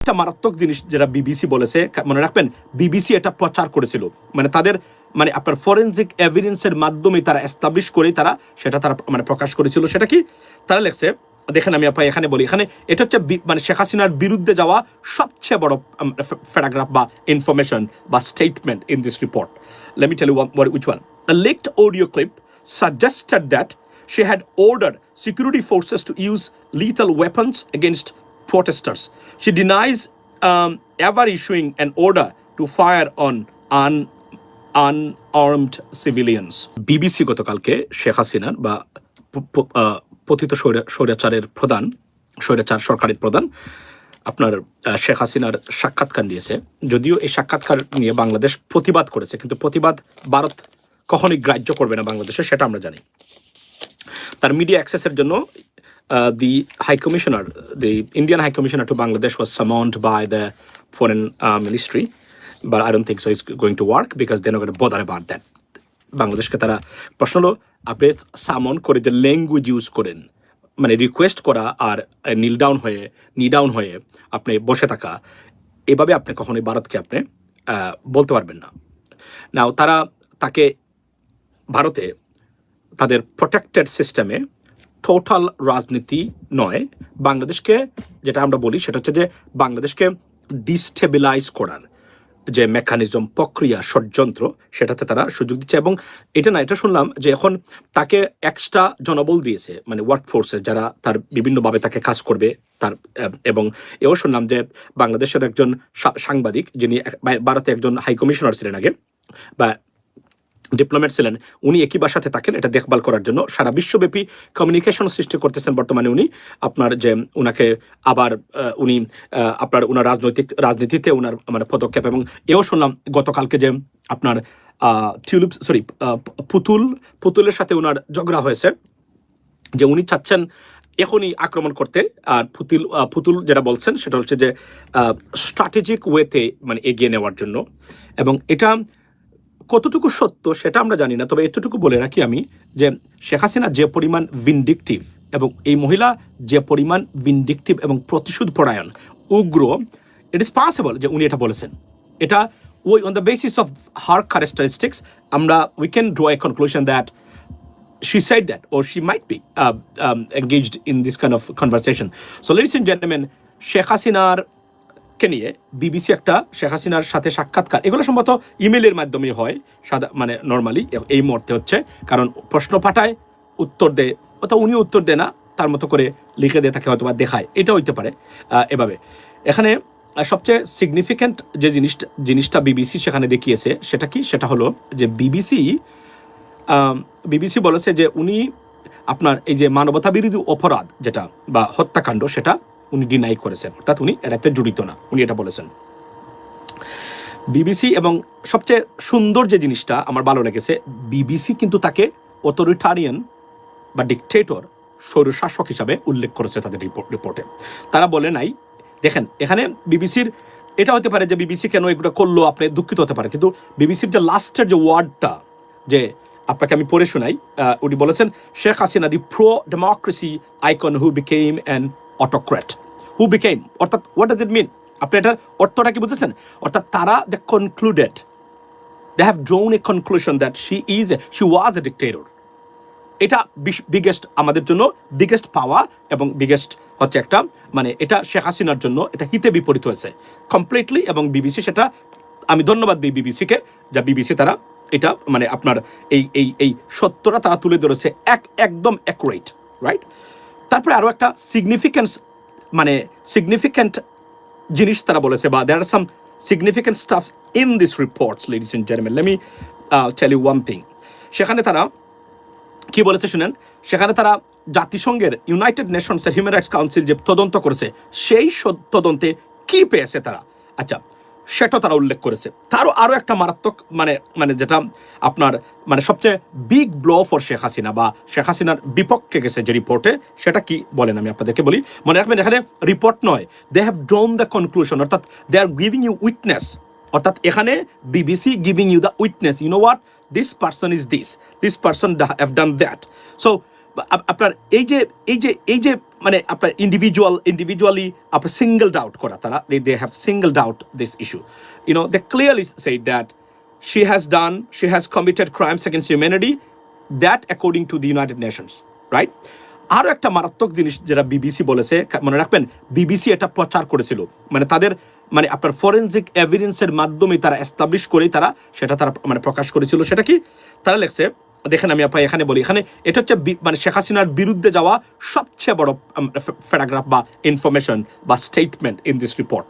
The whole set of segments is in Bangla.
একটা মারাত্মক জিনিস যেটা বিবিসি বলেছে মনে রাখবেন বিবিসি এটা প্রচার করেছিল। মানে তাদের মানে আপনার ফরেনজিক এভিডেন্সের মাধ্যমে তারা এস্টাবলিশ করেই তারা সেটা তারা মানে প্রকাশ করেছিল। সেটা কি? তারা লেখছে, দেখেন আমি আপনার এখানে বলি, এখানে এটা হচ্ছে মানে শেখ হাসিনার বিরুদ্ধে যাওয়া সবচেয়ে বড় প্যারাগ্রাফ বা ইনফরমেশন বা statement in this report let me tell you which one leaked audio clip suggested that she had ordered security forces to use lethal weapons against protesters. She denies um, ever issuing an order to fire on un, unarmed civilians. BBC গতকালকে শেখ হাসিনার বা প- প- আহ, পতিত স্বৈরা- স্বৈরাচারের প্রধান স্বৈরাচার সরকারের প্রধান আপনার শেখ হাসিনার সাক্ষাৎকার নিয়েছে যদিও এই সাক্ষাৎকার নিয়ে বাংলাদেশ প্রতিবাদ করেছে কিন্তু প্রতিবাদ ভারত কখনোই গ্রাহ্য করবে না বাংলাদেশে সেটা আমরা জানি তার মিডিয়া অ্যাক্সেসের জন্য the high commissioner the Indian high commissioner to Bangladesh was summoned by the foreign ministry but I don't think so is going to work because then okay bother about that বাংলাদেশকে তারা প্রশ্ন হলো, আপনি সামন করে যে ল্যাঙ্গুয়েজ ইউজ করেন মানে রিকোয়েস্ট করা আর নীল ডাউন হয়ে নি ডাউন হয়ে আপনি বসে থাকা, এভাবে আপনি কখনোই ভারতকে আপনি বলতে পারবেন না। নাও তারা তাকে ভারতে তাদের প্রোটেক্টেড সিস্টেমে টোটাল রাজনীতি নয়। বাংলাদেশকে যেটা আমরা বলি, সেটা হচ্ছে যে বাংলাদেশকে ডিস্টেবিলাইজ করার যে মেকানিজম প্রক্রিয়া, ষড়যন্ত্র, সেটাতে তারা সুযোগ দিচ্ছে এবং এটা না, এটা শুনলাম যে এখন তাকে এক্সট্রা জনবল দিয়েছে মানে ওয়ার্ক ফোর্সে যারা তার বিভিন্নভাবে তাকে কাজ করবে, তার এবং এও শুনলাম যে বাংলাদেশের একজন সাংবাদিক যিনি ভারতে একজন হাই কমিশনার ছিলেন আগে, বা ডিপ্লোমেট ছিলেন, উনি একই বাসাতে থাকেন, এটা দেখভাল করার জন্য। সারা বিশ্বব্যাপী কমিউনিকেশন সৃষ্টি করতেছেন বর্তমানে উনি। আপনার যে উনাকে আবার উনি আপনার উনার রাজনৈতিক, রাজনীতিতে উনার মানে পদক্ষেপ এবং এও শুনলাম গতকালকে যে আপনার টিউলিপ সরি পুতুল, পুতুলের সাথে উনার ঝগড়া হয়েছে। যে উনি চাচ্ছেন এখনই আক্রমণ করতে, আর পুতুল পুতুল যেটা বলছেন সেটা হচ্ছে যে স্ট্র্যাটেজিক ওয়েতে মানে এগিয়ে নেওয়ার জন্য। এবং এটা কতটুকু সত্য সেটা আমরা জানি না তবে এতটুকু বলে রাখি আমি যে শেখ হাসিনা যে পরিমাণ ভিনডিকটিভ এবং এই মহিলা যে পরিমাণ ভিনডিকটিভ এবং প্রতিশোধ পরায়ণ উগ্র ইট ইস পসিবল যে উনি এটা বলেছেন এটা ওই on the basis of her characteristics আমরা we can draw a conclusion that she said she might be uh, um, engaged in this kind of conversation. So, ladies and gentlemen, Sheikh হাসিনার কে নিয়ে বিবিসি একটা শেখ হাসিনার সাথে সাক্ষাৎকার। এগুলো সম্ভবত ইমেলের মাধ্যমে হয়, সাদা মানে নর্মালি এই মুহূর্তে হচ্ছে। কারণ প্রশ্ন পাঠায় উত্তর দেয়, অথবা উনি উত্তর দেয় না, তার মতো করে লিখে দিয়ে তাকে হয়তো বা দেখায়। এটা হইতে পারে এভাবে। এখানে সবচেয়ে সিগনিফিক্যান্ট যে জিনিসটা জিনিসটা বিবিসি সেখানে দেখিয়েছে, সেটা কি? সেটা হলো যে বিবিসি বিবিসি বলেছে যে উনি আপনার এই যে মানবতা বিরোধী অপরাধ যেটা, বা হত্যাকাণ্ড সেটা উনি ডিনাই করেছেন। অর্থাৎ উনি এটাতে জড়িত না। উনি এটা বলেছেন। বিবিসি এবং সবচেয়ে সুন্দর যে জিনিসটা আমার ভালো লেগেছে বিবিসি কিন্তু তাকে অথরিটারিয়ান বা ডিকটেটর স্বৈরশাসক হিসাবে উল্লেখ করেছে তাদের রিপোর্ট তারা বলে নাই, দেখেন, এখানে বিবিসির এটা হতে পারে যে বিবিসি কেন এগুলো করল, আপনি দুঃখিত হতে পারে, কিন্তু বিবিসির যে লাস্টের যে ওয়ার্ডটা যে আপনাকে আমি পড়ে শোনাই উনি বলেছেন, Sheikh Hasina the pro democracy icon who became an autocrat who became অর্থাৎ হোয়াট ডাজ ইট মিন আপনি এটার অর্থটা কি বুঝেছেন? অর্থাৎ, তারা the concluded they have drawn a conclusion that she is she was a dictator এটা বিগেস্ট আমাদের জন্য বিগেস্ট পাওয়া এবং বিগেস্ট হচ্ছে একটা মানে এটা শেখ হাসিনার জন্য এটা হিতে বিপরীত হয়েছে। কমপ্লিটলি এবং বিবিসি সেটা, আমি ধন্যবাদ দিই বিবিসিকে যা বিবিসি তারা এটা মানে আপনার এই এই এই সত্যটা তারা তুলে ধরেছে এক, একদম অ্যাকুরেট রাইট তারপরে আরও একটা সিগনিফিক্যান্স মানে সিগনিফিক্যান্ট জিনিস তারা বলেছে, বা there are some significant stuff in this reports ladies in gentleman let me tell you one thing সেখানে তারা কি বলেছে শুনেন? সেখানে তারা জাতিসংঘের ইউনাইটেড নেশনসের হিউম্যান রাইটস কাউন্সিল যে তদন্ত করেছে, সেই তদন্তে কি পেয়েছে তারা? আচ্ছা সেটা তারা উল্লেখ করেছে। তারও আরও একটা মারাত্মক মানে মানে যেটা আপনার মানে সবচেয়ে big blow for Sheikh Hasina বা শেখ হাসিনার বিপক্ষে গেছে যে রিপোর্টে সেটা কি বলেন আমি আপনাদেরকে বলি। মনে রাখবেন এখানে রিপোর্ট নয় they have drawn the conclusion অর্থাৎ they are giving you witness অর্থাৎ এখানে BBC giving you the witness you know what this person is this this person have done that so আপনার এই যে এই যে এই যে মানে আপনার ইন্ডিভিজুয়াল ইন্ডিভিজুয়ালি আপনার সিঙ্গেলড ডাউট করা তারা they they have singled out this issue you know they clearly said that she has done, she has committed crimes against humanity, that according to the United Nations, right? আরও একটা মারাত্মক জিনিস যেটা বিবিসি বলেছে মনে রাখবেন বিবিসি এটা প্রচার করেছিল। মানে তাদের মানে আপনার ফরেনজিক এভিডেন্সের মাধ্যমে তারা এস্টাবলিশ করেই তারা সেটা তারা মানে প্রকাশ করেছিল। সেটা কি? তারা লেখছে দেখেন আমি আপনার এখানে বলি, এখানে এটা হচ্ছে মানে শেখ হাসিনার বিরুদ্ধে যাওয়া সবচেয়ে বড় প্যারাগ্রাফ বা ইনফরমেশন বা statement in this report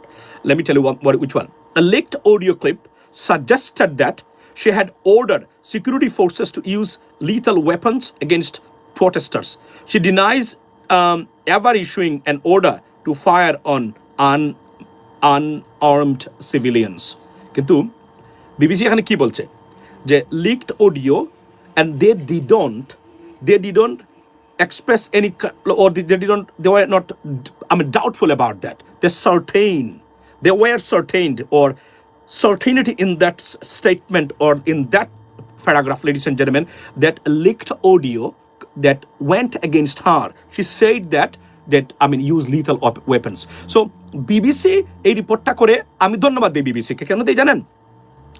let me tell war which one leaked audio clip suggested that she had order security forces to use lethal weapons against protesters she denies ever issuing an order to fire on un unarmed civilians কিন্তু বিবিসি এখানে কি বলছে? যে leaked audio and they didn't they didn't express any or they, they didn't they were not i mean doubtful about that they certain they were certain or certainty in that statement or in that paragraph ladies and gentlemen that leaked audio that went against her she said that that i mean use lethal weapons so bbc এই রিপোর্টটা করে আমি ধন্যবাদ দিই বিবিসিকে কেন দিই জানেন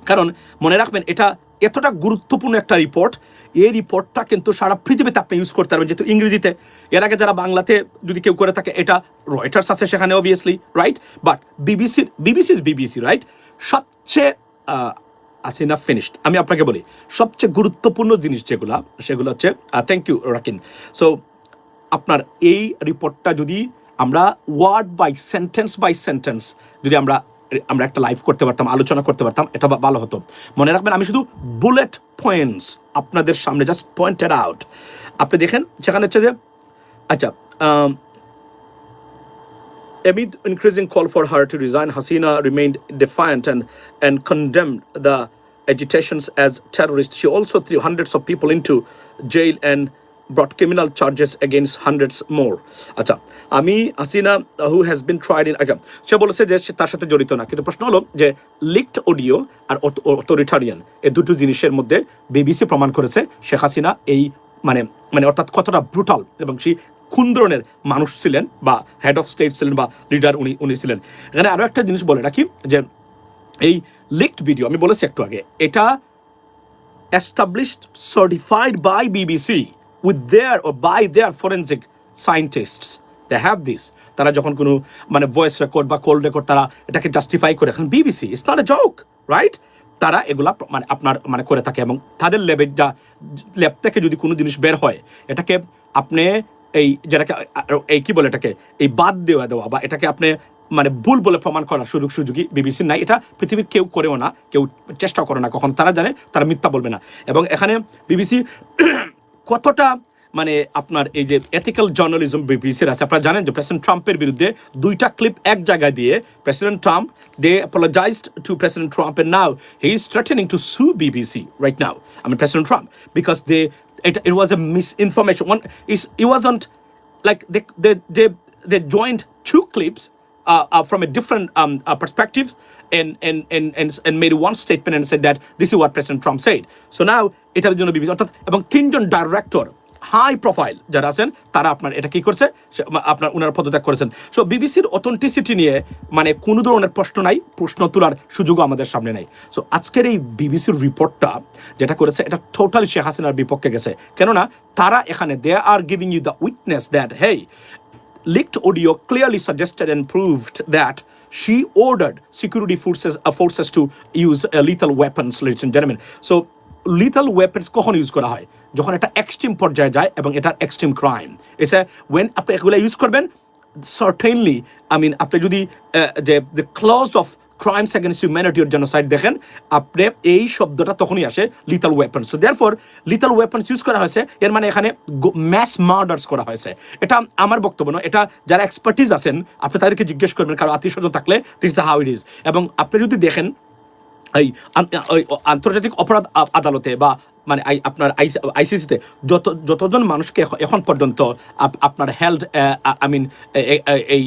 কারণ মনে রাখবেন এটা এতটা গুরুত্বপূর্ণ একটা রিপোর্ট এই রিপোর্টটা কিন্তু সারা পৃথিবীতে আপনি ইউজ করতে পারবেন। যেহেতু ইংরেজিতে, এর আগে যারা বাংলাতে যদি কেউ করে থাকে, এটা রয়টার্স আছে সেখানে অবভিয়াসলি রাইট বাট বিবিসির বিবিসি বিবিসি রাইট সবচেয়ে আছে না ফিনিশড আমি আপনাকে বলি, সবচেয়ে গুরুত্বপূর্ণ জিনিস যেগুলো, সেগুলো হচ্ছে থ্যাংক ইউ রাকিন। সো আপনার এই রিপোর্টটা যদি আমরা word by sentence by sentence যদি আমরা আমরা একটা লাইভ করতে পারতাম আলোচনা করতে পারতাম এটা ভালো হতো মনে রাখবেন আমি শুধু বুলেট পয়েন্টস আপনাদের সামনে জাস্ট পয়েন্টেড আউট আপনি দেখেন সেখানে হচ্ছে যে আচ্ছা Amid increasing call for her to resign, Hasina remained defiant and, and condemned the agitations as terrorist. She also threw hundreds of people into jail and brought criminal charges against hundreds more. আচ্ছা আমি Hasina who has been tried in আগাম সে বলেছে যে সে তার সাথে জড়িত না। কিন্তু প্রশ্ন হলো যে লিকড অডিও আর অথরিটারিয়ান এই দুটো জিনিসের মধ্যে বিবিসি প্রমাণ করেছে শেখ হাসিনা এই মানে মানে অর্থাৎ কতটা ব্রুটাল এবং সেই কোন মানুষ ছিলেন বা হেড অফ স্টেট ছিলেন বা লিডার উনি উনি ছিলেন। এখানে আরও একটা জিনিস বলে রাখি যে এই লিকড ভিডিও আমি বলেছি একটু আগে, এটা established, certified by BBC with their O by their forensic scientists. They have this তারা যখন কোনো মানে ভয়েস রেকর্ড বা কল রেকর্ড তারা এটাকে জাস্টিফাই করে। এখন BBC it's not a joke right তারা এগুলা মানে আপনার মানে করে থাকে এবং তাদের ল্যাবে যা ল্যাব থেকে যদি কোনো জিনিস বের হয়, এটাকে আপনি এই, যেটাকে, এই কি বলে এটাকে, এই বাদ দেওয়া দেওয়া বা এটাকে আপনি মানে ভুল বলে প্রমাণ করার সুযোগ সুযোগই বিবিসির নাই। এটা পৃথিবীর কেউ করেও না, কেউ চেষ্টা করে না, কখন তারা জানে, তারা মিথ্যা বলবে না। এবং এখানে বিবিসি কতটা মানে আপনার এই যে এথিক্যাল জার্নালিজম বিবিসির আছে আপনারা জানেন যে প্রেসিডেন্ট ট্রাম্পের বিরুদ্ধে দুইটা ক্লিপ এক জায়গায় দিয়ে president Trump they apologised to president Trump and now he is threatening to sue BBC right now আমি president Trump because they it, it was a misinformation. One is it wasn't like they they uh, uh, from a different um, uh, perspective and, and and and and made one statement and said that this is what President Trump said. So now এটার জন্য বিবিসি। অর্থাৎ এবং তিনজন ডাইরেক্টর হাই প্রোফাইল যারা আছেন তারা আপনার এটা কি করছে? আপনার ওনারা পদত্যাগ করেছেন। সো বিবিসির অথেন্টিসিটি নিয়ে মানে কোনো ধরনের প্রশ্ন নাই প্রশ্ন তোলার সুযোগও আমাদের সামনে নাই। সো আজকের এই বিবিসির রিপোর্টটা যেটা করেছে এটা টোটালি শেখ হাসিনার বিপক্ষে গেছে। কেননা তারা এখানে they are giving you the witness that hey leaked audio clearly suggested and proved that she ordered security forces, uh, forces to use uh, lethal weapons, ladies and gentlemen. So, lethal weapons কখন ইউজ করা হয় যখন এটা এক্সট্রিম পর্যায়ে যায় এবং এটা এক্সট্রিম ক্রাইম এসে ওয়েন আপনি এগুলো ইউজ করবেন সার্টেনলি আই মিন আপনি যদি আহ, যে the clause of crimes against হিউম্যানিটির genocide দেখেন, আপনি এই শব্দটা তখনই আসে little weapon so therefore lethal weapons use করা হয়েছে, এর মানে এখানে ম্যাস মার্ডার্স করা হয়েছে। এটা আমার বক্তব্য নয়, এটা যারা এক্সপার্টিস আছেন, আপনি তাদেরকে জিজ্ঞেস করবেন, কারও আত্মীয় স্বজন থাকলে দিস হাউ ইট ইজ এবং আপনি যদি দেখেন এই আন্তর্জাতিক অপরাধ আদালতে বা মানে আপনার আইসিসিতে যত যতজন মানুষকে এখ- এখন পর্যন্ত আপনার হেলথ আই মিন এই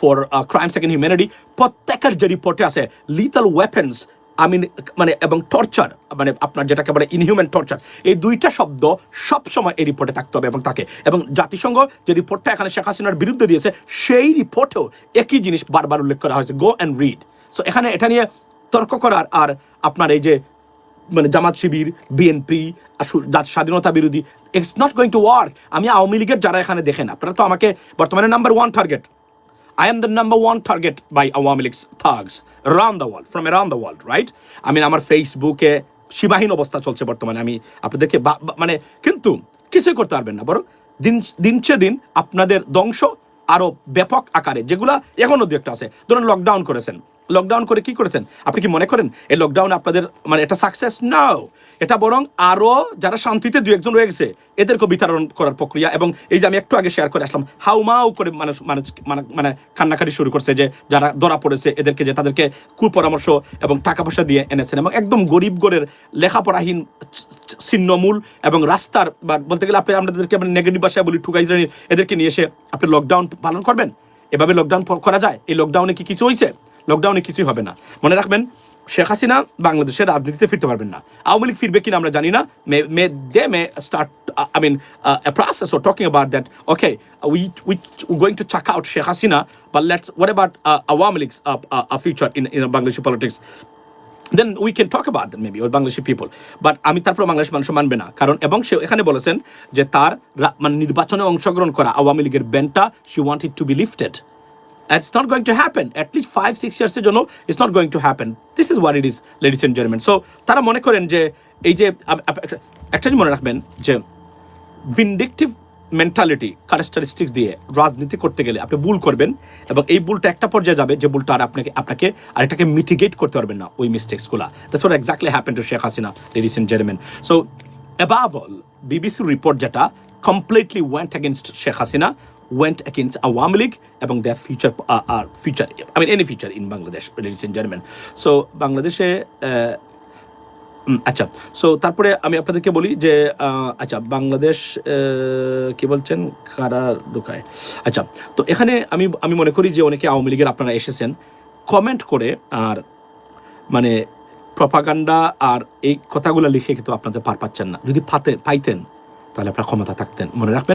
ফর ক্রাইমস এগেন হিউম্যানিটি প্রত্যেকের যে রিপোর্টে আছে লিথাল আই মিন মানে এবং টর্চার মানে আপনার যেটাকে বলে ইনহিউম্যান টর্চার এই দুইটা শব্দ সব সময় এই রিপোর্টে থাকতে হবে এবং তাকে এবং জাতিসংঘ যে রিপোর্টটা এখানে শেখ হাসিনার বিরুদ্ধে দিয়েছে, সেই রিপোর্টেও একই জিনিস বারবার উল্লেখ করা হয়েছে। গো অ্যান্ড রিড সো এখানে এটা নিয়ে তর্ক করার আর আপনার এই যে মানে জামাত শিবির বিএনপি স্বাধীনতা বিরোধী it's not going to work আমি আওয়ামী লীগের যারা এখানে দেখেন আপনারা তো আমাকে বর্তমানে number one target I am the number one target by Awami League's thugs around the world, from around the world right আমি আমার ফেসবুকে সীমাহীন অবস্থা চলছে বর্তমানে আমি আপনাদেরকে মানে কিন্তু কিছুই করতে পারবেন না বরং দিন দিনচে দিন আপনাদের ধ্বংস আরও ব্যাপক আকারে যেগুলা এখনও দু একটা আছে। ধরুন লকডাউন করেছেন। লকডাউন করে কি করেছেন? আপনি কি মনে করেন এই লকডাউন আপনাদের মানে এটা সাকসেস নাও এটা বরং আরও যারা শান্তিতে দু একজন রয়ে গেছে, এদেরকে বিতরণ করার প্রক্রিয়া এবং এই যে আমি একটু আগে শেয়ার করে আসলাম হাউমাউ করে মানুষ মানুষ মানে মানে কান্নাকাটি শুরু করছে যে যারা ধরা পড়েছে এদেরকে যে তাদেরকে কুপরামর্শ এবং টাকা পয়সা দিয়ে এনেছেন এবং একদম গরিব গরের লেখাপড়াহীন ছিন্নমূল এবং রাস্তার বা বলতে গেলে আপনি আমাদেরকে নেগেটিভ ভাষায় বলি ঠুকাই এদেরকে নিয়ে এসে আপনি লকডাউন পালন করবেন? এভাবে লকডাউন করা যায়? এই লকডাউনে কি কিছু হয়েছে লকডাউনে কিছুই হবে না। মনে রাখবেন শেখ হাসিনা বাংলাদেশের রাজনীতিতে ফিরতে পারবেন না। আওয়ামী লীগ ফিরবে কিনা আমরা জানি না। May may they may start I mean okay we we we're going to check out Sheikh Hasina but let's what about uh, Awami League's uh, uh, uh, future in in Bangladeshi politics? Then we can talk about that maybe or Bangladeshi people but আমি তারপর বাংলাদেশ মানুষ মানবে না। কারণ এবং সে এখানে বলেছেন যে তার মানে নির্বাচনে অংশগ্রহণ করা আওয়ামী লীগের ব্যানটা she want it to be lifted It's not going to happen. At least five, six years এর জন্য it's not going to happen. This is what it is, ladies and gentlemen. So তারা মনে করেন যে এই যে একটা- মনে রাখবেন যে ভিন্ডিকটিভ মেন্টালিটি ক্যারেক্টারিস্টিক্স দিয়ে রাজনীতি করতে গেলে আপনি ভুল করবেন এবং এই ভুলটা একটা পর্যায়ে যাবে যে ভুলটা আর আপনাকে আপনাকে আর এটাকে মিটিগেট করতে পারবেন না ওই মিস্টেক্সগুলো that's what exactly happen to Sheikh Hasina ladies and gentleman so above all বিবিসির রিপোর্ট যেটা completely went against Sheikh Hasina went against Awami League এবং their future uh, uh, future I mean any future in Bangladesh ladies and gentlemen. So বাংলাদেশে uh, উম, আচ্ছা। সো তারপরে আমি আপনাদেরকে বলি যে আচ্ছা বাংলাদেশ কি বলছেন? কারা দোকায় আচ্ছা তো এখানে আমি আমি মনে করি যে অনেকে আওয়ামী লীগের আপনারা এসেছেন। কমেন্ট করে আর মানে প্রপাগান্ডা আর এই কথাগুলো লিখে কিন্তু আপনাদের পার পাচ্ছেন না। যদি পাতে পাইতেন তাহলে আপনার ক্ষমতা থাকতেন। মনে রাখবেন?